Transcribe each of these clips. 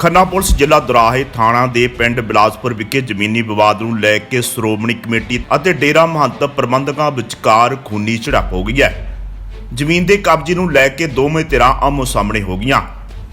Khanna police ਜ਼ਿਲ੍ਹਾ ਦੁਰਾਹੇ ਥਾਣਾ ਦੇ ਪਿੰਡ ਬਿਲਾਸਪੁਰ ਵਿਖੇ ਜ਼ਮੀਨੀ ਵਿਵਾਦ ਨੂੰ ਲੈ ਕੇ ਸ਼੍ਰੋਮਣੀ ਕਮੇਟੀ ਅਤੇ ਡੇਰਾ ਮਹੰਤ ਪ੍ਰਬੰਧਕਾਂ ਵਿਚਕਾਰ ਖੂਨੀ ਝੜਪ ਹੋ ਗਈ ਹੈ। ਜ਼ਮੀਨ ਦੇ ਕਬਜ਼ੇ ਨੂੰ ਲੈ ਕੇ ਦੋਵੇਂ ਧਿਰਾਂ ਆਮੋ ਸਾਹਮਣੇ ਹੋ ਗਈਆਂ।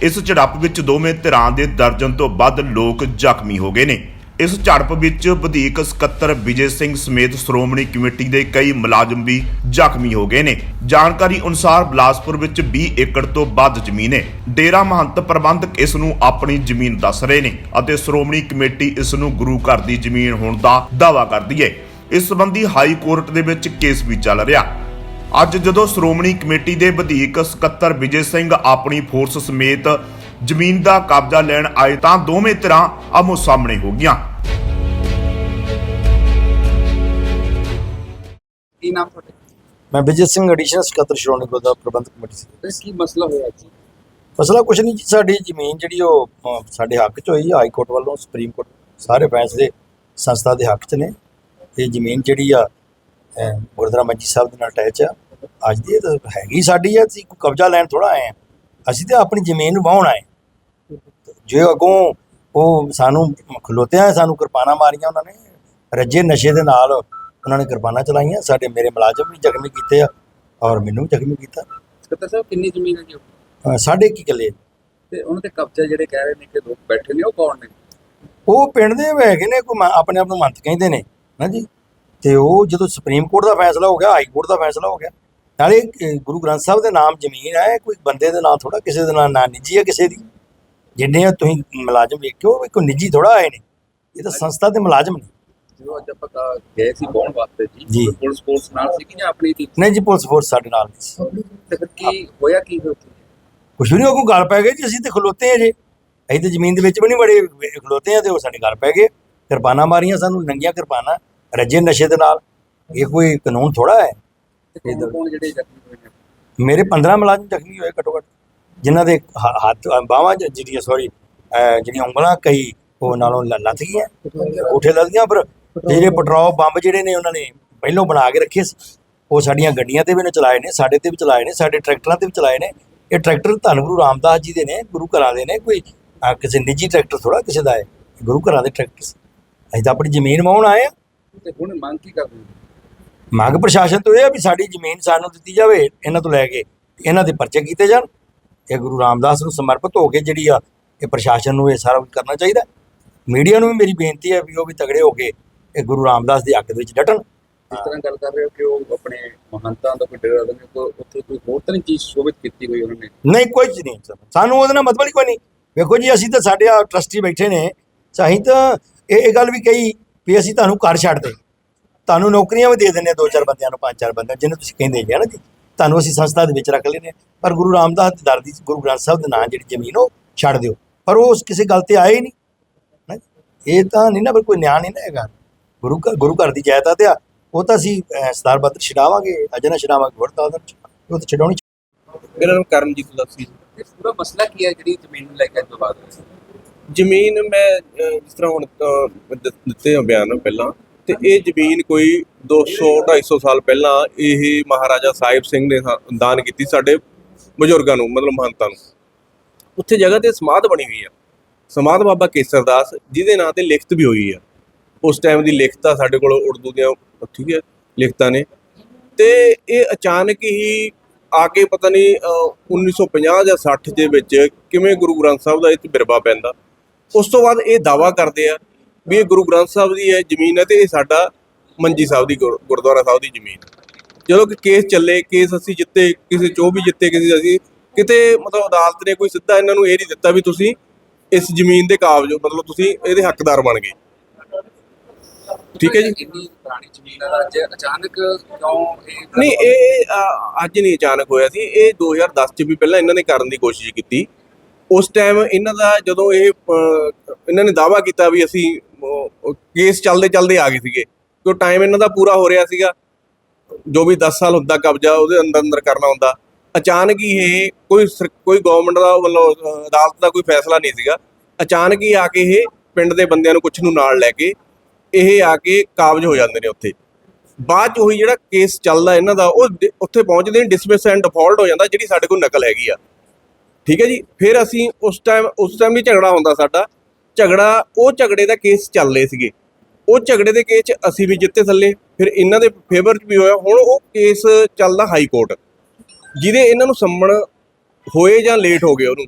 ਇਸ ਝੜਪ ਵਿੱਚ ਦੋਵੇਂ ਧਿਰਾਂ ਦੇ ਦਰਜਨ ਤੋਂ ਵੱਧ ਲੋਕ ਜ਼ਖਮੀ ਹੋ ਗਏ ਨੇ। ਇਸ ਝੜਪ ਵਿੱਚ ਵਧੀਕ ਸਕੱਤਰ ਵਿਜੇ ਸਿੰਘ ਸਮੇਤ ਸ਼੍ਰੋਮਣੀ ਕਮੇਟੀ ਦੇ ਕਈ ਮੁਲਾਜ਼ਮ ਵੀ ਜ਼ਖਮੀ ਹੋ ਗਏ ਨੇ। ਜਾਣਕਾਰੀ ਅਨੁਸਾਰ ਬਲਾਸਪੁਰ ਵਿੱਚ 20 ਏਕੜ ਤੋਂ ਵੱਧ ਜ਼ਮੀਨ ਹੈ। ਡੇਰਾ ਮਹੰਤ ਪ੍ਰਬੰਧਕ ਇਸ ਨੂੰ ਆਪਣੀ ਜ਼ਮੀਨ ਦੱਸ ਰਹੇ ਨੇ ਅਤੇ ਸ਼੍ਰੋਮਣੀ ਕਮੇਟੀ ਇਸ ਨੂੰ ਗੁਰੂ ਘਰ ਦੀ ਜ਼ਮੀਨ ਹੋਣ ਦਾ ਦਾਅਵਾ ਕਰਦੀ ਹੈ। ਇਸ ਸੰਬੰਧੀ ਹਾਈ ਕੋਰਟ ਦੇ ਵਿੱਚ ਕੇਸ ਵੀ ਚੱਲ ਰਿਹਾ। ਅੱਜ ਜਦੋਂ ਸ਼੍ਰੋਮਣੀ ਕਮੇਟੀ ਦੇ ਵਧੇਕ ਸਕੱਤਰ ਵਿਜੇ ਸਿੰਘ ਆਪਣੀ ਫੋਰਸ ਸਮੇਤ ਜ਼ਮੀਨ ਦਾ ਕਬਜ਼ਾ ਲੈਣ ਆਏ ਤਾਂ ਦੋਵੇਂ ਧਿਰਾਂ ਆਮੋ ਸਾਹਮਣੇ ਹੋ ਗਈਆਂ। ਨਾਮ ਤੁਹਾਡਾ? ਮੈਂ ਵਿਜੇ ਸਿੰਘ ਐਡੀਸ਼ਨਲ ਸਕੱਤਰ ਸ਼੍ਰੋਮਣੀ ਗੁਰਦੁਆਰਾ ਪ੍ਰਬੰਧਕ ਕਮੇਟੀ ਸੀ ਤੇ ਕੀ ਮਸਲਾ ਹੋਇਆ ਜੀ? ਮਸਲਾ ਕੁਛ ਨਹੀਂ ਜੀ ਸਾਡੀ ਜ਼ਮੀਨ ਜਿਹੜੀ ਉਹ ਸਾਡੇ ਹੱਕ 'ਚ ਹੋਈ ਹਾਈ ਕੋਰਟ ਵੱਲੋਂ ਸੁਪਰੀਮ ਕੋਰਟ ਸਾਰੇ ਫੈਸਲੇ ਸੰਸਥਾ ਦੇ ਹੱਕ 'ਚ ਨੇ। ਇਹ ਜ਼ਮੀਨ ਜਿਹੜੀ ਆ ਅਹ, ਗੁਰਦੁਆਰਾ ਮੰਜੀ ਸਾਹਿਬ ਦੇ ਨਾਲ ਅਟੈਚ ਆ। ਅੱਜ ਦੀ ਇਹ ਤਾਂ ਹੈਗੀ ਸਾਡੀ ਆ ਅਸੀਂ ਕੋਈ ਕਬਜ਼ਾ ਲੈਣ ਥੋੜਾ ਆਏ ਆ। ਅਸੀਂ ਤੇ ਆਪਣੀ ਜ਼ਮੀਨ ਨੂੰ ਵਾਹੁਣ ਆਏ। ਜੇ ਅੱਗੋਂ ਉਹ ਸਾਨੂੰ ਖਲੋਤਿਆਂ ਸਾਨੂੰ ਕਿਰਪਾਨਾਂ ਮਾਰੀਆਂ ਉਹਨਾਂ ਨੇ ਰੱਜੇ ਨਸ਼ੇ ਦੇ ਨਾਲ ਉਹਨਾਂ ਨੇ ਕਿਰਪਾਨਾਂ ਚਲਾਈਆਂ ਸਾਡੇ ਮੇਰੇ ਮੁਲਾਜ਼ਮ ਵੀ ਜ਼ਖਮੀ ਕੀਤੇ ਆ ਔਰ ਮੈਨੂੰ ਵੀ ਜ਼ਖਮੀ ਕੀਤਾ। ਸਕੱਤਰ ਸਾਹਿਬ ਕਿੰਨੀ ਜ਼ਮੀਨ ਹੈ ਜੀ? ਅਹ, ਸਾਢੇ ਕੀ ਕਿੱਲੇ। ਤੇ ਉਹਨਾਂ ਦੇ ਕਬਜ਼ਾ ਜਿਹੜੇ ਕਹਿ ਰਹੇ ਨੇ ਕਿ ਲੋਕ ਬੈਠੇ ਨੇ ਉਹ ਕੌਣ ਨੇ? ਉਹ ਪਿੰਡ ਦੇ ਹੈਗੇ ਨੇ ਕੋਈ ਮ- ਆਪਣੇ ਆਪ ਨੂੰ ਮੰਤ ਕਹਿੰਦੇ ਨੇ ਨਾ ਜੀ? ਤੇ ਉਹ ਜਦੋਂ ਸੁਪਰੀਮ ਕੋਰਟ ਦਾ ਫੈਸਲਾ ਹੋ ਗਿਆ ਹਾਈ ਕੋਰਟ ਦਾ ਫੈਸਲਾ ਹੋ ਗਿਆ ਨਾਲੇ ਅਹ, ਗੁਰੂ ਗ੍ਰੰਥ ਸਾਹਿਬ ਦੇ ਨਾਮ ਜ਼ਮੀਨ ਹੈ ਕੋਈ ਬੰਦੇ ਦੇ ਨਾਂ ਥੋੜਾ ਕਿਸੇ ਦੇ ਨਾਂ ਨਾ ਨਿੱਜੀ ਹੈ ਕਿਸੇ ਦੀ? ਜਿੰਨੇ ਆ ਤੁਸੀਂ ਮੁਲਾਜ਼ਮ ਵੇਖਿਓ ਇਹ ਕੋਈ ਨਿੱਜੀ ਥੋੜਾ ਆਏ ਨੇ। ਇਹ ਤਾਂ ਸੰਸਥਾ ਦੇ ਮੁਲਾਜ਼ਮ ਨੇ। ਜਦੋਂ ਅੱਜ ਆਪਾਂ ਗਏ ਸੀ ਕੌਣ ਵਾਸਤੇ ਜੀ ਜੀ। ਪੁਲਿਸ ਫੋਰਸ ਨਾਲ ਸੀ ਕਿ ਜਾਂ ਆਪਣੀ ਸੀ? ਨਹੀਂ ਜੀ ਪੁਲਿਸ ਫੋਰਸ ਸਾਡੇ ਨਾਲ ਨਹੀਂ ਸੀ। ਤੇ ਫਿਰ ਕੀ ਹੋਇਆ ਕੀ ਫਿਰ ਉੱਥੇ? ਕੁਛ ਵੀ ਨਹੀਂ ਉਹ ਕੋਈ ਗੱਲ ਪੈ ਗਈ ਜੀ ਅਸੀਂ ਤੇ ਖਲੋਤੇ ਆ ਜੇ। ਅਸੀਂ ਤੇ ਜ਼ਮੀਨ ਦੇ ਵਿੱਚ ਵੀ ਨਹੀਂ ਬੜੇ ਖਲੋਤੇ ਆ ਤੇ ਉਹ ਸਾਡੇ ਗੱਲ ਪੈ ਗਏ ਕਿਰਪਾਨਾਂ ਮਾਰੀਆਂ ਸਾਨੂੰ ਨੰਗੀਆਂ ਕਿਰਪਾਨਾਂ ਰੱਜੇ ਨਸ਼ੇ ਦੇ ਨਾਲ। ਇਹ ਕੋਈ ਕਾਨੂੰਨ ਥੋੜਾ ਹੈ? ਤੇ ਕੌਣ ਕੌਣ ਜਿਹੜੇ ਜ਼ਖਮੀ ਹੋਏ ਨੇ? ਮੇਰੇ 15 ਮੁਲਾਜ਼ਮ ਜ਼ਖਮੀ ਹੋਏ ਘੱਟੋ ਘੱਟ ਜਿਨ੍ਹਾਂ ਦੇ ਹ- ਹੱਥ ਬਾਹਾਂ ਜਿਹੜੀਆਂ ਸੌਰੀ ਜਿਹੜੀਆਂ ਉਂਗਲਾਂ ਕਈ ਉਹ ਨਾਲੋਂ ਲ- ਲੱਥ ਗਈਆਂ। ਉਠੇ ਲੱਗ ਗਈਆਂ ਪਰ ਜਿਹੜੇ ਪੈਟਰੋਲ ਬੰਬ ਜਿਹੜੇ ਨੇ ਉਹਨਾਂ ਨੇ ਪਹਿਲੋਂ ਬਣਾ ਕੇ ਰੱਖੇ ਸੀ ਉਹ ਸਾਡੀਆਂ ਗੱਡੀਆਂ ਤੇ ਵੀ ਨੇ ਚਲਾਏ ਨੇ ਸਾਡੇ ਤੇ ਵੀ ਚਲਾਏ ਨੇ ਸਾਡੇ ਟਰੈਕਟਰਾਂ ਤੇ ਵੀ ਚਲਾਏ ਨੇ। ਇਹ ਟਰੈਕਟਰ ਧੰਨ ਗੁਰੂ ਰਾਮਦਾਸ ਜੀ ਦੇ ਨੇ ਗੁਰੂ ਘਰਾਂ ਦੇ ਨੇ ਕੋਈ ਕਿਸੇ ਨਿੱਜੀ ਟਰੈਕਟਰ ਥੋੜਾ ਕਿਸੇ ਦਾ ਹੈ ਗੁਰੂ ਘਰਾਂ ਦੇ ਟਰੈਕਟਰ ਅਸੀਂ ਤਾਂ ਆਪਣੀ ਜ਼ਮੀਨ ਵਾਹੁਣ ਆਏ ਆ ਤੇ ਹੁਣ ਮੰਗ ਕੀ ਕਰਦੇ ਮੰਗ ਪ੍ਰਸ਼ਾਸਨ ਤੋਂ ਇਹ ਆ ਵੀ ਸਾਡੀ ਜ਼ਮੀਨ ਸਾਨੂੰ ਦਿੱਤੀ ਜਾਵੇ ਇਹਨਾਂ ਤੋਂ ਲੈ ਕੇ ਇਹਨਾਂ ਦੇ ਪਰਚੇ ਕੀਤੇ ਜਾਣ। ਇਹ ਗੁਰੂ ਰਾਮਦਾਸ ਨੂੰ ਸਮਰਪਿਤ ਹੋ ਕੇ ਜਿਹੜੀ ਆ ਇਹ ਪ੍ਰਸ਼ਾਸਨ ਨੂੰ ਇਹ ਸਾਰਾ ਕੁਝ ਕਰਨਾ ਚਾਹੀਦਾ। ਮੀਡੀਆ ਨੂੰ ਵੀ ਮੇਰੀ ਬੇਨਤੀ ਹੈ ਵੀ ਉਹ ਵੀ ਤਗੜੇ ਹੋ ਕੇ ਗੁਰੂ ਰਾਮਦਾਸ ਦੇ ਹੱਕ ਦੇ ਵਿੱਚ ਡਟਣ। ਜਿਸ ਤਰ੍ਹਾਂ ਗੱਲ ਕਰ ਰਹੇ ਹੋ ਕਿ ਉਹ ਆਪਣੇ ਮਹੰਤਾਂ ਦਾ ਕੋਈ ਡੇਰਾ ਦੇ ਨੇ ਕੋਈ ਉੱਥੇ ਕੋਈ ਹੋਰ ਤਾਂ ਨਹੀਂ ਚੀਜ਼ ਸ਼ੋਭਿਤ ਕੀਤੀ ਹੋਈ ਉਹਨਾਂ ਨੇ? ਨਹੀਂ ਕੋਈ ਨਹੀਂ ਸਰ। ਸਾਨੂੰ ਉਹਦੇ ਨਾਲ ਮਤਲਬ ਹੀ ਕੋਈ ਨਹੀਂ। ਵੇਖੋ ਜੀ ਅਸੀਂ ਤਾਂ ਸਾਡੇ ਆ ਟਰਸਟੀ ਬੈਠੇ ਨੇ ਅਸੀਂ ਤਾਂ ਇਹ ਇਹ ਗੱਲ ਵੀ ਕਹੀ ਵੀ ਅਸੀਂ ਤੁਹਾਨੂੰ ਘਰ ਛੱਡ ਦੇ। ਤੁਹਾਨੂੰ ਨੌਕਰੀਆਂ ਵੀ ਦੇ ਹਾਂ ਦੋ ਚਾਰ ਬੰਦਿਆਂ ਨੂੰ ਪੰਜ ਚਾਰ ਬੰਦਿਆਂ ਜਿਹਨੂੰ ਤੁਸੀਂ ਕਹਿੰਦੇ ਜੀ ਨਾ ਜੀ? ਤੁਹਾਨੂੰ ਅਸੀਂ ਸੰਸਥਾ ਦੇ ਵਿੱਚ ਰੱਖ ਲੈਨੇ ਪਰ ਗੁਰੂ ਰਾਮਦਾਸ ਦੀ ਦਰ ਦੀ ਗੁਰੂ ਗ੍ਰੰਥ ਸਾਹਿਬ ਦੇ ਨਾਂ ਜਿਹੜੀ ਜ਼ਮੀਨ ਉਹ ਛੱਡ ਦਿਓ। ਪਰ ਉਹ ਉਸ ਕਿਸੇ ਗੱਲ ਤੇ ਆਏ ਹੀ ਨਹੀਂ। ਇਹ ਤਾਂ ਨਹੀਂ ਨਾ ਪਰ ਕੋਈ ਨਿਆਂ ਨਹੀਂ ਨਾ ਹੈਗਾ। ਗੁਰੂ ਘਰ ਗੁਰੂ ਘਰ ਦੀ ਜਾਇਦਾਦ ਆ ਉਹ ਤਾਂ ਅਸੀਂ ਸਰਦਾਰ ਬਦਰ ਛਡਾਵਾਂਗੇ ਅਜਨਾ ਛਡਾਵਾਂਗੇ ਹੋਰ ਤਾਂ ਉਹਦਾ ਉਹ ਤਾਂ ਛਡਾਉਣੀ ਮੇਰਾ ਨਾਮ ਕਰਮਜੀਤ ਲੱਸੀ ਇਹ ਪੂਰਾ ਮਸਲਾ ਕੀ ਹੈ ਜਿਹੜੀ ਜ਼ਮੀਨ ਨੂੰ ਲੈ ਕੇ ਅੱਜ ਵਿਵਾਦ ਜ਼ਮੀਨ ਮੈਂ ਜਿਸ ਤਰ੍ਹਾਂ ਹੁਣ ਦ- ਦਿੱਤੇ ਆ ਬਿਆਨ ਪਹਿਲਾਂ ਤੇ ਇਹ ਜ਼ਮੀਨ ਕੋਈ 200 250 ਸਾਲ ਪਹਿਲਾਂ ਇਹ ਮਹਾਰਾਜਾ ਸਾਹਿਬ ਸਿੰਘ ਨੇ ਦਾਨ ਕੀਤੀ ਸਾਡੇ ਬਜ਼ੁਰਗਾਂ ਨੂੰ ਮਤਲਬ ਮਹੰਤਾਂ ਨੂੰ। ਉੱਥੇ ਜਗ੍ਹਾ ਤੇ ਸਮਾਧ ਬਣੀ ਹੋਈ ਆ। ਸਮਾਧ ਬਾਬਾ ਕੇਸਰਦਾਸ ਜਿਹਦੇ ਨਾਂ ਤੇ ਲਿਖਤ ਵੀ ਹੋਈ ਆ। ਉਸ ਟਾਈਮ ਦੀ ਲਿਖਤ ਸਾਡੇ ਕੋਲ ਉਰਦੂ ਦੀਆਂ ਠੀਕ ਹੈ ਲਿਖਤਾਂ ਨੇ। ਤੇ ਇਹ ਅਚਾਨਕ ਹੀ ਆ ਕੇ ਪਤਾ ਨਹੀਂ ਅਹ, 1950 ਜਾਂ 60 ਦੇ ਵਿੱਚ ਕਿਵੇਂ ਗੁਰੂ ਗ੍ਰੰਥ ਸਾਹਿਬ ਦਾ ਇਹ 'ਚ ਬਿਰਵਾ ਪੈਂਦਾ। ਉਸ ਤੋਂ ਬਾਅਦ ਇਹ ਦਾਵਾ ਕਰਦੇ ਆ ਵੀ ਇਹ ਗੁਰੂ ਗ੍ਰੰਥ ਸਾਹਿਬ ਦੀ ਹੈ ਜ਼ਮੀਨ ਹੈ ਤੇ ਇਹ ਸਾਡਾ ਮੰਜੀ ਸਾਹਿਬ ਦੀ ਗੁਰ- ਗੁਰਦੁਆਰਾ ਸਾਹਿਬ ਦੀ ਜ਼ਮੀਨ। ਜਦੋਂ ਕਿ ਕੇਸ ਚੱਲੇ ਕੇਸ ਅਸੀਂ ਜਿੱਤੇ ਕਿਸੇ ਚੋਂ ਵੀ ਜਿੱਤੇ ਕਿਸੇ ਅਸੀਂ ਕਿਤੇ ਮਤਲਬ ਅਦਾਲਤ ਨੇ ਕੋਈ ਸਿੱਧਾ ਇਹਨਾਂ ਨੂੰ ਇਹ ਨਹੀਂ ਦਿੱਤਾ ਵੀ ਤੁਸੀਂ ਇਸ ਜ਼ਮੀਨ ਦੇ ਕਾਬਜ ਮਤਲਬ ਤੁਸੀਂ ਇਹਦੇ ਹੱਕਦਾਰ ਬਣ ਗਏ। ਠੀਕ ਹੈ ਜੀ। ਇੰਨੀ ਪੁਰਾਣੀ ਜ਼ਮੀਨ ਆ? ਅੱਜ ਅਚਾਨਕ ਕਿਉਂ ਇਹ ਨਹੀਂ ਇਹ ਅ, ਅੱਜ ਨਹੀਂ ਅਚਾਨਕ ਹੋਇਆ ਸੀ। ਇਹ 2010 ਚ ਵੀ ਪਹਿਲਾਂ ਇਹਨਾਂ ਨੇ ਕਰਨ ਦੀ ਕੋਸ਼ਿਸ਼ ਕੀਤੀ। ਉਸ ਟਾਈਮ ਇਹਨਾਂ ਦਾ ਜਦੋਂ ਇਹ ਅ, ਇਹਨਾਂ ਨੇ ਦਾਵਾ ਕੀਤਾ ਵੀ ਅਸੀਂ ਕੇਸ ਚੱਲਦੇ ਚੱਲਦੇ ਆ ਗਏ ਸੀਗੇ। ਕਿਉਂ ਟਾਈਮ ਇਹਨਾਂ ਦਾ ਪੂਰਾ ਹੋ ਰਿਹਾ ਸੀਗਾ। ਜੋ ਵੀ 10 ਸਾਲ ਹੁੰਦਾ ਕਬਜ਼ਾ ਉਹਦੇ ਅੰਦਰ ਅੰਦਰ ਕਰਨਾ ਹੁੰਦਾ। ਅਚਾਨਕ ਹੀ ਇਹ ਕੋਈ ਸਰ- ਕੋਈ ਗਵਰਨਮੈਂਟ ਦਾ ਵੱਲੋਂ ਅ, ਅਦਾਲਤ ਦਾ ਕੋਈ ਫੈਸਲਾ ਨਹੀਂ ਸੀਗਾ। ਅਚਾਨਕ ਹੀ ਆ ਕੇ ਇਹ ਪਿੰਡ ਦੇ ਬੰਦਿਆਂ ਨੂੰ ਕੁਝ ਨੂੰ ਨਾਲ ਲੈ ਕੇ ਇਹ ਆ ਕੇ ਕਾਬਜ ਹੋ ਜਾਂਦੇ ਨੇ ਉੱਥੇ। ਬਾਅਦ ਚ ਉਹੀ ਜਿਹੜਾ ਕੇਸ ਚੱਲਦਾ ਇਹਨਾਂ ਦਾ, ਉਹ ਉੱਥੇ ਪਹੁੰਚਦੇ ਨੇ ਡਿਸਮਿਸ ਐਂਡ ਡਿਫਾਲਟ ਹੋ ਜਾਂਦਾ, ਜਿਹੜੀ ਸਾਡੇ ਕੋਲ ਨਕਲ ਹੈਗੀ ਆ। ਠੀਕ ਹੈ ਜੀ? ਫਿਰ ਅਸੀਂ ਉਸ ਟਾਈਮ ਉਸ ਟਾਈਮ ਵੀ ਝਗੜਾ ਹੁੰਦਾ ਸਾਡਾ। ਝਗੜਾ, ਉਹ ਝਗੜੇ ਦਾ ਕੇਸ ਚੱਲ ਰਹੇ ਸੀਗੇ। ਉਹ ਝਗੜੇ ਦੇ ਕੇਸ 'ਚ ਅਸੀਂ ਵੀ ਜਿੱਤੇ ਥੱਲੇ। ਫਿਰ ਇਹਨਾਂ ਦੇ ਫੇਵਰ 'ਚ ਵੀ ਹੋਇਆ। ਹੁਣ ਉਹ ਕੇਸ ਚੱਲਦਾ ਹਾਈ ਕੋਰਟ ਜਿਹਦੇ ਇਹਨਾਂ ਨੂੰ ਸੰਮਣ ਹੋਏ ਜਾਂ ਲੇਟ ਹੋ ਗਏ ਉਹਨੂੰ।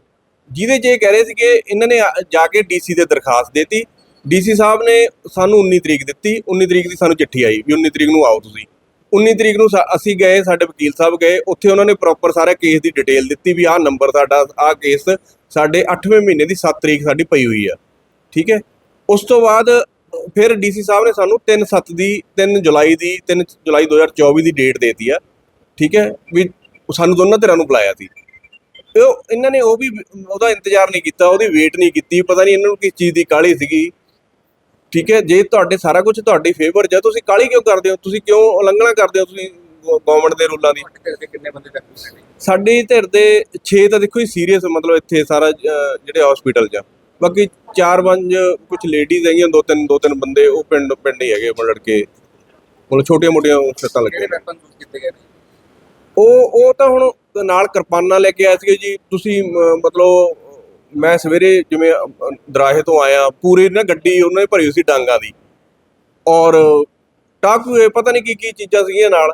ਜਿਹਦੇ 'ਚ ਇਹ ਕਹਿ ਰਹੇ ਸੀਗੇ, ਇਹਨਾਂ ਨੇ ਜਾ ਕੇ ਡੀਸੀ ਦੇ ਦਰਖਾਸਤ ਦਿੱਤੀ। ਡੀਸੀ ਸਾਹਿਬ ਨੇ ਸਾਨੂੰ 19 ਤਰੀਕ ਦਿੱਤੀ 19 ਤਰੀਕ ਦੀ ਸਾਨੂੰ ਚਿੱਠੀ ਆਈ ਵੀ 19 ਤਰੀਕ ਨੂੰ ਆਓ ਤੁਸੀਂ। 19 ਤਰੀਕ ਨੂੰ ਸਾ- ਅਸੀਂ ਗਏ, ਸਾਡੇ ਵਕੀਲ ਸਾਹਿਬ ਗਏ, ਉੱਥੇ ਉਹਨਾਂ ਨੇ ਪ੍ਰੋਪਰ ਸਾਰਾ ਕੇਸ ਦੀ ਡਿਟੇਲ ਦਿੱਤੀ ਵੀ ਆਹ ਨੰਬਰ ਸਾਡਾ, ਆਹ ਕੇਸ ਸਾਡੇ 8ਵੇਂ ਮਹੀਨੇ ਦੀ 7 ਤਰੀਕ ਸਾਡੀ ਪਈ ਹੋਈ ਆ। ਠੀਕ ਹੈ? ਉਸ ਤੋਂ ਬਾਅਦ ਫਿਰ ਡੀਸੀ ਸਾਹਿਬ ਨੇ ਸਾਨੂੰ 3 7 ਦੀ 3 ਜੁਲਾਈ ਦੀ 3 ਜੁਲਾਈ 2024 ਦੀ ਡੇਟ ਦੇਤੀ ਆ। ਠੀਕ ਹੈ? ਵੀ ਸਾਨੂੰ ਦੋਨਾਂ ਧਿਰਾਂ ਨੂੰ ਬੁਲਾਇਆ ਸੀ। ਤੇ ਉਹ ਇਹਨਾਂ ਨੇ ਉਹ ਵੀ ਉਹਦਾ ਇੰਤਜ਼ਾਰ ਨਹੀਂ ਕੀਤਾ, ਉਹਦੀ ਵੇਟ ਨਹੀਂ ਕੀਤੀ, ਪਤਾ ਨਹੀਂ ਇਹਨਾਂ ਨੂੰ ਕਿਸ ਚੀਜ਼ ਦੀ ਕਾਹਲੀ ਸੀਗੀ। ਠੀਕ ਹੈ? ਜੇ ਤੁਹਾਡੇ ਸਾਰਾ ਕੁਝ ਤੁਹਾਡੀ ਫੇਵਰ ਹੈ ਤੁਸੀਂ ਕਾਹਲੀ ਕਿਉਂ ਕਰਦੇ ਹੋ? ਤੁਸੀਂ ਕਿਉਂ ਉਲੰਘਣਾ ਕਰਦੇ ਹੋ ਤੁਸੀਂ ਗਵਰਨਮੈਂਟ ਦੇ ਰੂਲਾਂ ਦੀ? ਕਿੰਨੇ ਬੰਦੇ ਸਾਡੀ ਧਿਰ ਦੇ 6 ਤਾਂ ਦੇਖੋ ਹੀ ਸੀਰੀਅਸ ਮਤਲਬ ਇੱਥੇ ਸਾਰਾ ਜਿਹੜੇ ਹਸਪੀਟਲ 'ਚ। ਬਾਕੀ 4-5 ਕੁਝ ਲੇਡੀਜ਼ ਹੈਗੀਆਂ ਦੋ ਤਿੰਨ ਦੋ ਤਿੰਨ ਬੰਦੇ ਉਹ ਪਿੰਡ ਪਿੰਡ ਹੀ ਹੈਗੇ ਮਤਲਬ ਲੜਕੇ। ਮਤਲਬ ਛੋਟੀਆਂ ਮੋਟੀਆਂ ਸੱਟਾਂ ਲੱਗੀਆਂ ਉਹ ਉਹ ਤਾਂ ਹੁਣ ਨਾਲ ਕਿਰਪਾਨਾਂ ਲੈ ਕੇ ਆਏ ਸੀਗੇ ਜੀ। ਤੁਸੀਂ ਮਤਲਬ ਮੈਂ ਸਵੇਰੇ ਜਿਵੇਂ ਅ, ਦਰਾਹੇ ਤੋਂ ਆਇਆ ਪੂਰੀ ਨਾ ਗੱਡੀ ਉਹਨਾਂ ਨੇ ਭਰੀ ਹੋਈ ਸੀ ਡਾਂਗਾ ਦੀ। ਔਰ ਟਾਕੂਏ ਪਤਾ ਨਹੀਂ ਕੀ ਕੀ ਚੀਜ਼ਾਂ ਸੀਗੀਆਂ ਨਾਲ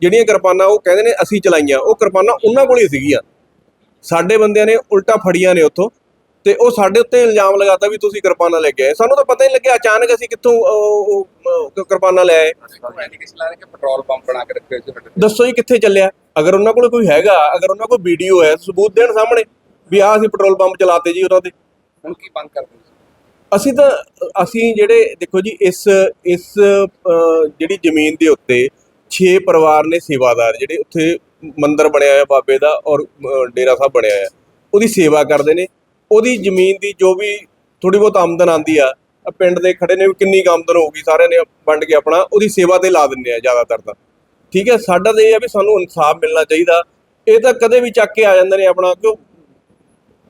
ਜਿਹੜੀਆਂ ਕਿਰਪਾਨਾਂ ਉਹ ਕਹਿੰਦੇ ਨੇ ਅਸੀਂ ਚਲਾਈਆਂ ਉਹ ਕਿਰਪਾਨਾਂ ਉਹਨਾਂ ਕੋਲ ਹੀ ਸੀਗੀਆਂ। ਸਾਡੇ ਬੰਦਿਆਂ ਨੇ ਉਲਟਾ ਫੜੀਆਂ ਨੇ ਉੱਥੋਂ ਤੇ ਉਹ ਸਾਡੇ ਉੱਤੇ ਇਲਜ਼ਾਮ ਲਗਾਤਾ ਵੀ ਤੁਸੀਂ ਕਿਰਪਾਨਾਂ ਲੈ ਕੇ ਆਏ। ਸਾਨੂੰ ਤਾਂ ਪਤਾ ਹੀ ਨਹੀਂ ਲੱਗਿਆ ਅਚਾਨਕ ਅਸੀਂ ਕਿੱਥੋਂ ਉਹ- ਉਹ, ਕਿਰਪਾਨਾਂ ਲੈ ਆਏ। ਐਲੀਗੇਸ਼ਨ ਲਾ ਰਹੇ ਕਿ ਪੈਟਰੋਲ ਪੰਪ ਬਣਾ ਕੇ ਰੱਖੇ ਹੋਏ ਸੀ ਤੁਹਾਡੇ ਦੱਸੋ ਜੀ ਕਿੱਥੇ ਚੱਲਿਆ? ਅਗਰ ਉਹਨਾਂ ਕੋਲ ਕੋਈ ਹੈਗਾ ਅਗਰ ਉਹਨਾਂ ਕੋਲ ਵੀਡੀਓ ਹੈ ਸਬੂਤ ਦੇਣ ਸਾਹਮਣੇ। ਵੀ ਆਹ ਅਸੀਂ ਪੈਟਰੋਲ ਪੰਪ ਚਲਾਤੇ ਜੀ ਉਹਨਾਂ ਦੇ। ਹੁਣ ਕੀ ਬੰਦ ਕਰਦੇ ਅਸੀਂ ਤਾਂ ਅਸੀਂ ਜਿਹੜੇ ਦੇਖੋ ਜੀ ਇਸ ਇਸ ਜਿਹੜੀ ਜ਼ਮੀਨ ਦੇ ਉੱਤੇ 6 ਪਰਿਵਾਰ ਨੇ ਸੇਵਾਦਾਰ ਜਿਹੜੇ ਉੱਥੇ ਮੰਦਿਰ ਬਣਿਆ ਹੋਇਆ ਬਾਬੇ ਦਾ ਔਰ ਡੇਰਾ ਸਾਹਿਬ ਬਣਿਆ ਹੋਇਆ। ਉਹਦੀ ਸੇਵਾ ਕਰਦੇ ਨੇ। ਉਹਦੀ ਜ਼ਮੀਨ ਦੀ ਜੋ ਵੀ ਥੋੜੀ ਬਹੁਤ ਆਮਦਨ ਆਂਦੀ ਆ ਪਿੰਡ ਦੇ ਖੜੇ ਨੇ ਵੀ ਕਿੰਨੀ ਆਮਦਨ ਹੋਊਗੀ ਸਾਰਿਆਂ ਨੇ ਵੰਡ ਕੇ ਆਪਣਾ ਉਹਦੀ ਸੇਵਾ ਤੇ ਲਾ ਦਿੰਦੇ ਆ ਜ਼ਿਆਦਾਤਰ ਤਾਂ। ਠੀਕ ਹੈ ਸਾਡਾ ਤਾਂ ਇਹ ਆ ਵੀ ਸਾਨੂੰ ਇਨਸਾਫ ਮਿਲਣਾ ਚਾਹੀਦਾ। ਇਹ ਤਾਂ ਕਦੇ ਵੀ ਚੱਕ ਕੇ ਆ ਜਾਂਦੇ ਨੇ ਆਪਣਾ ਕਿਉਂ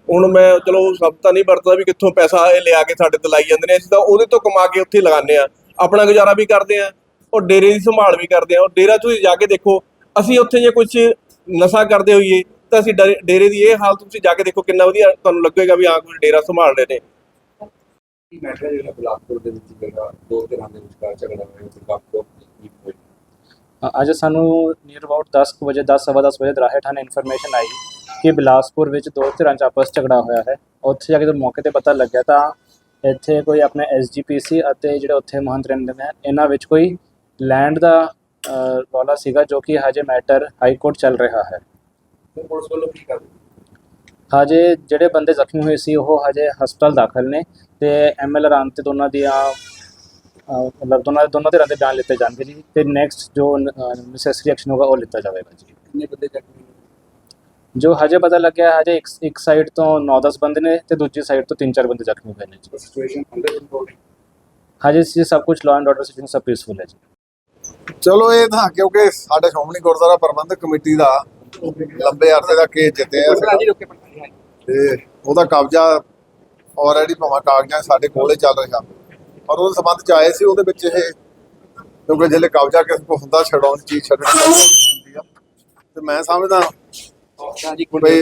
ਹੁਣ ਮੈਂ ਚਲੋ ਸਭ ਤਾਂ ਨਹੀਂ ਵਰਤਦਾ ਵੀ ਕਿੱਥੋਂ ਪੈਸਾ ਇਹ ਲਿਆ ਕੇ ਸਾਡੇ ਤੇ ਲਾਈ ਜਾਂਦੇ ਨੇ ਅਸੀਂ ਤਾਂ ਉਹਦੇ ਤੋਂ ਕਮਾ ਕੇ ਉੱਥੇ ਲਗਾਉਂਦੇ ਆ ਆਪਣਾ ਗੁਜ਼ਾਰਾ ਵੀ ਕਰਦੇ ਆ ਔਰ ਡੇਰੇ ਦੀ ਸੰਭਾਲ ਵੀ ਕਰਦੇ ਆ ਔਰ ਡੇਰਾ ਤੁਸੀਂ ਜਾ ਕੇ ਦੇਖੋ ਅਸੀਂ ਉੱਥੇ ਜੇ ਕੁਝ ਨਸ਼ਾ ਕਰਦੇ ਹੋਈਏ ਤਾਂ ਅਸੀਂ ਡਰੇ- ਦੀ ਇਹ ਹਾਲਤ ਤੁਸੀਂ ਜਾ ਕੇ ਦੇਖੋ ਕਿੰਨਾ ਵਧੀਆ ਤੁਹਾਨੂੰ ਲੱਗੇਗਾ ਵੀ ਹਾਂ ਕੋਈ ਡੇਰਾ ਸੰਭਾਲ ਰਹੇ ਨੇ। ਮੈਟਰ ਜਿਹੜਾ ਬਲਾਕਪੁਰ ਦੇ ਵਿੱਚ ਜਿਹੜਾ ਦੋ ਤਰ੍ਹਾਂ ਦੇ ਵਿਚਕਾਰ ਝਗੜਾ ਹੋਇਆ ਤੇ ਅ- ਅੱਜ ਸਾਨੂੰ ਨੀਅਰ ਅਬਾਊਟ 10 ਕੁ ਵਜੇ 10 ਸਵਾ 10 ਵਜੇ ਦਰਾਹੇ ਥਾਣੇ ਇਨਫੋਰਮੇਸ਼ਨ ਆਈ। ਕਿ ਬਿਲਾਸਪੁਰ ਵਿੱਚ ਦੋ ਧਿਰਾਂ 'ਚ ਆਪਸ ਝਗੜਾ ਹੋਇਆ ਹੈ। ਉੱਥੇ ਜਾ ਕੇ ਜਦੋਂ ਮੌਕੇ ਤੇ ਪਤਾ ਲੱਗਿਆ ਤਾਂ ਇੱਥੇ ਕੋਈ ਆਪਣੇ ਐਸਜੀਪੀਸੀ ਅਤੇ ਜਿਹੜੇ ਉੱਥੇ ਮਹੰਤ ਰਹਿੰਦੇ ਨੇ ਇਹਨਾਂ ਵਿੱਚ ਕੋਈ ਲੈਂਡ ਦਾ ਰੌਲਾ ਸੀਗਾ ਜੋ ਕਿ ਹਜੇ ਮੈਟਰ ਹਾਈ ਕੋਰਟ ਚੱਲ ਰਿਹਾ ਹੈ। ਤੇ ਪੁਲਿਸ ਵੱਲੋਂ ਕੀ ਕਰਦੇ ਹਜੇ ਜਿਹੜੇ ਬੰਦੇ ਜ਼ਖਮੀ ਹੋਏ ਸੀ ਉਹ ਹਜੇ ਹਸਪਤਾਲ ਦਾਖਲ ਨੇ ਤੇ ਐਮਐਲਆਰ ਆਉਣ ਤੇ ਦੋਨਾਂ ਦੀਆਂ ਮਤਲਬ ਦੋਨਾਂ ਦੋਨਾਂ ਧਿਰਾਂ ਦੇ ਬਿਆਨ ਲਿੱਤੇ ਜਾਣਗੇ ਜੀ ਤੇ ਨੈਕਸਟ ਜੋ ਨੈਸੈਸਰੀ ਐਕਸ਼ਨ ਹੋਗਾ ਉਹ ਲਿੱਤਾ ਜਾਵੇਗਾ ਜੀ। ਕਿੰਨੇ ਬੰਦੇ ਜ਼ਖਮੀ ਜੋ ਹਜੇ ਪਤਾ ਲੱਗਿਆ ਹਜੇ ਇੱਕ ਇੱਕ ਸਾਈਡ ਤੋਂ 9-10 ਬੰਦੇ ਨੇ ਤੇ ਦੂਜੀ ਸਾਈਡ ਤੋਂ 3-4 ਬੰਦੇ ਜ਼ਖਮੀ ਹੋਏ ਨੇ ਜੀ। ਸਿਚੁਏਸ਼ਨ ਅੰਡਰ ਕੰਟਰੋਲ ਹੈ। ਹਜੇ ਸੀ ਸਭ ਕੁਝ ਲਾਅ ਐਂਡ ਆਰਡਰ ਸਿਚੁਏਸ਼ਨ ਸਭ ਪੀਸਫੁਲ ਹੈ ਜੀ। ਚਲੋ ਇਹ ਤਾਂ ਕਿਉਂਕਿ ਸਾਡੇ ਸ਼੍ਰੋਮਣੀ ਗੁਰਦੁਆਰਾ ਪ੍ਰਬੰਧਕ ਕਮੇਟੀ ਦਾ ਲੰਬੇ ਅਰਸੇ ਦਾ ਕੇਸ ਰੋਕੇ ਪੜਤਾਲੀ ਤੇ ਉਹਦਾ ਕਬਜ਼ਾ ਆਲਰੇਡੀ ਭਾਵੇਂ ਕਾਗਜ਼ਾਂ ਸਾਡੇ ਕੋਲੇ ਚੱਲ ਰਿਹਾ। ਪਰ ਉਹਦੇ ਸੰਬੰਧ ਚ ਆਏ ਸੀ ਉਹਦੇ ਵਿੱਚ ਇਹ ਕਿਉਂਕਿ ਜਿਹੜੇ ਕਬਜ਼ਾ ਕਿਸੇ ਕੋ ਹੁੰਦਾ ਛਡਾਉਣ ਦੀ ਚੀਜ਼ ਛੱਡਣੀ ਹੁੰਦੀ ਆ। ਤੇ ਮੈਂ ਸਮਝਦਾ ਹਾਂਜੀ ਬਈ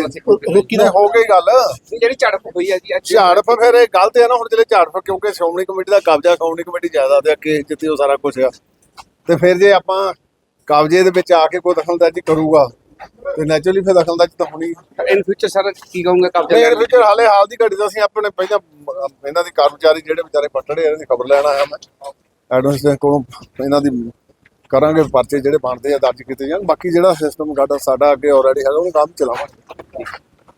ਰੁਕੀ ਹੋ ਗਈ ਗੱਲ। ਜਿਹੜੀ ਝੜਪ ਹੋਈ ਹੈ ਜੀ actually ਝਾੜਫ ਫਿਰ ਇਹ ਗਲਤ ਹੈ ਨਾ ਹੁਣ ਜਿਹੜੇ ਝਾੜਫ ਕਿਉਂਕਿ ਸ਼੍ਰੋਮਣੀ ਕਮੇਟੀ ਦਾ ਕਬਜ਼ਾ ਸ਼੍ਰੋਮਣੀ ਕਮੇਟੀ ਜਾਇਦਾਦ ਹੈ ਕਿ ਜਿੱਥੇ ਉਹ ਸਾਰਾ ਕੁਝ ਆ। ਤੇ ਫਿਰ ਜੇ ਆਪਾਂ ਕਬਜ਼ੇ ਦੇ ਵਿੱਚ ਆ ਕੇ ਕੋਈ ਦਖਲਅੰਦਾਜ਼ੀ ਕਰੂਗਾ ਤੇ ਨੈਚੁਰਲੀ ਫਿਰ ਦਖਲਅੰਦਾਜ਼ੀ ਤਾਂ ਹੋਣੀ ਇਨ ਫਿਊਚਰ ਸਰ ਕੀ ਕਹੂੰਗਾ ਕਬਜ਼ਾ ਨਹੀਂ ਲੈਣ ਇਹਦੇ ਵਿੱਚ ਹਾਲੇ ਹਾਲ ਦੀ ਘੜੀ ਤਾਂ ਅਸੀਂ ਆਪਣੇ ਪਹਿਲਾਂ ਅਹ ਇਹਨਾਂ ਦੀ ਕਰਮਚਾਰੀ ਜਿਹੜੇ ਵਿਚਾਰੇ ਪੱਟੜੇ ਇਹਨਾਂ ਦੀ ਖਬਰ ਲੈਣ ਆਇਆ ਮੈਂ। ਐਡਵੈਂਸ ਦੇ ਕੋਲੋਂ ਇਹਨਾਂ ਦੀ ਕਰਾਂਗੇ ਪਰਚੇ ਜਿਹੜੇ ਬਣਦੇ ਆ ਦਰਜ ਕੀਤੇ ਜਾਣ। ਬਾਕੀ ਜਿਹੜਾ ਸਿਸਟਮ ਸਾਡਾ ਸਾਡਾ ਅੱਗੇ ਆਲਰੇਡੀ ਹੈਗਾ, ਉਹਨੂੰ ਕੰਮ ਚਲਾਵਾਂਗੇ।